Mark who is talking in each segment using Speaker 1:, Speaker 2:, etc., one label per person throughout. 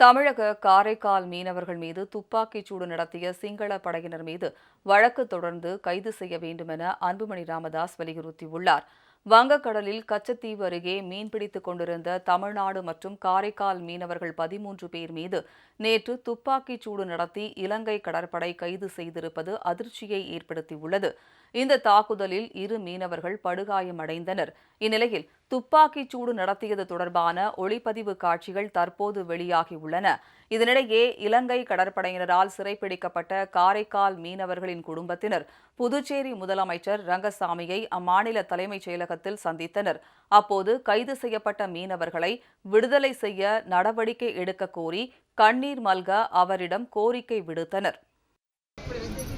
Speaker 1: தமிழக காரைக்கால் மீனவர்கள் மீது துப்பாக்கிச் சூடு நடத்திய சிங்கள படையினர் மீது வழக்கு தொடர்ந்து கைது செய்ய வேண்டுமென அன்புமணி ராமதாஸ் வலியுறுத்தியுள்ளார். வங்கக்கடலில் கச்சத்தீவு அருகே மீன்பிடித்துக் கொண்டிருந்த தமிழ்நாடு மற்றும் காரைக்கால் மீனவர்கள் பதிமூன்று பேர் மீது நேற்று துப்பாக்கிச் சூடு நடத்தி இலங்கை கடற்படை கைது செய்திருப்பது அதிர்ச்சியை ஏற்படுத்தியுள்ளது. இந்த தாக்குதலில் இரு மீனவர்கள் படுகாயமடைந்தனர். இந்நிலையில் துப்பாக்கிச் சூடு நடத்தியது தொடர்பான ஒளிப்பதிவு காட்சிகள் தற்போது வெளியாகியுள்ளன. இதனிடையே இலங்கை கடற்படையினரால் சிறைப்பிடிக்கப்பட்ட காரைக்கால் மீனவர்களின் குடும்பத்தினர் புதுச்சேரி முதலமைச்சர் ரங்கசாமியை அம்மாநில தலைமைச் செயலகத்தில் சந்தித்தனர். அப்போது கைது செய்யப்பட்ட மீனவர்களை விடுதலை செய்ய நடவடிக்கை எடுக்க கோரி கண்ணீர் மல்க அவரிடம் கோரிக்கை விடுத்தனர்.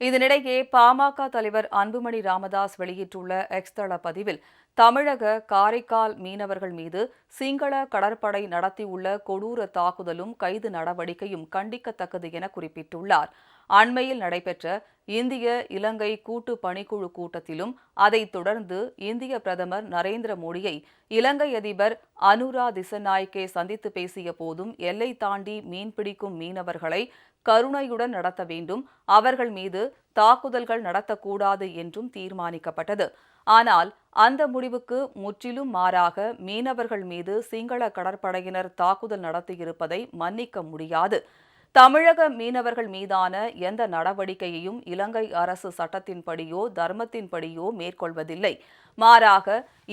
Speaker 1: இதனிடையே பாமக தலைவர் அன்புமணி ராமதாஸ் வெளியிட்டுள்ள எக்ஸ் தள பதிவில் தமிழக காரைக்கால் மீனவர்கள் மீது சிங்கள கடற்படை நடத்தியுள்ள கொடூர தாக்குதலும் கைது நடவடிக்கையும் கண்டிக்கத்தக்கது என குறிப்பிட்டுள்ளார். அண்மையில் நடைபெற்ற இந்திய இலங்கை கூட்டு பணிக்குழு கூட்டத்திலும் அதைத் தொடர்ந்து இந்திய பிரதமர் நரேந்திர மோடியை இலங்கை அதிபர் அனுரா திசநாயக்கே சந்தித்து பேசிய போதும் எல்லை தாண்டி மீன்பிடிக்கும் மீனவர்களை கருணையுடன் நடத்த வேண்டும். அவர்கள் மீது தாக்குதல்கள் நடத்தக்கூடாது என்றும் தீர்மானிக்கப்பட்டது. ஆனால் அந்த முடிவுக்கு முற்றிலும் மாறாக மீனவர்கள் மீது சிங்கள கடற்படையினர் தாக்குதல் நடத்தியிருப்பதை மன்னிக்க முடியாது. தமிழக மீனவர்கள் மீதான எந்த நடவடிக்கையையும் இலங்கை அரசு சட்டத்தின்படியோ தர்மத்தின்படியோ மேற்கொள்வதில்லை. மாறாக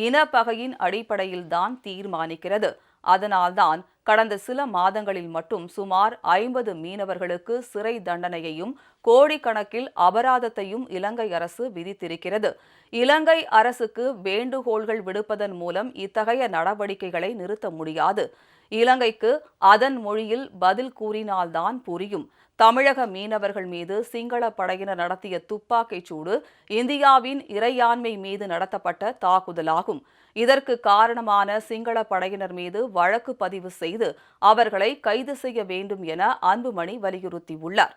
Speaker 1: இனப்பகையின் அடிப்படையில்தான் தீர்மானிக்கிறது. அதனால்தான் கடந்த சில மாதங்களில் மட்டும் சுமார் ஐம்பது மீனவர்களுக்கு சிறை தண்டனையையும் கோடிக்கணக்கில் அபராதத்தையும் இலங்கை அரசு விதித்திருக்கிறது. இலங்கை அரசுக்கு வேண்டுகோள்கள் விடுப்பதன் மூலம் இத்தகைய நடவடிக்கைகளை நிறுத்த முடியாது. இலங்கைக்கு அதன் மொழியில் பதில் கூறினால்தான் புரியும். தமிழக மீனவர்கள் மீது சிங்கள படையினர் நடத்திய துப்பாக்கிச் சூடு இந்தியாவின் இறையாண்மை மீது நடத்தப்பட்ட தாக்குதலாகும். இதற்கு காரணமான சிங்கள படையினர் மீது வழக்கு பதிவு செய்து அவர்களை கைது செய்ய வேண்டும் என அன்புமணி வலியுறுத்தியுள்ளார்.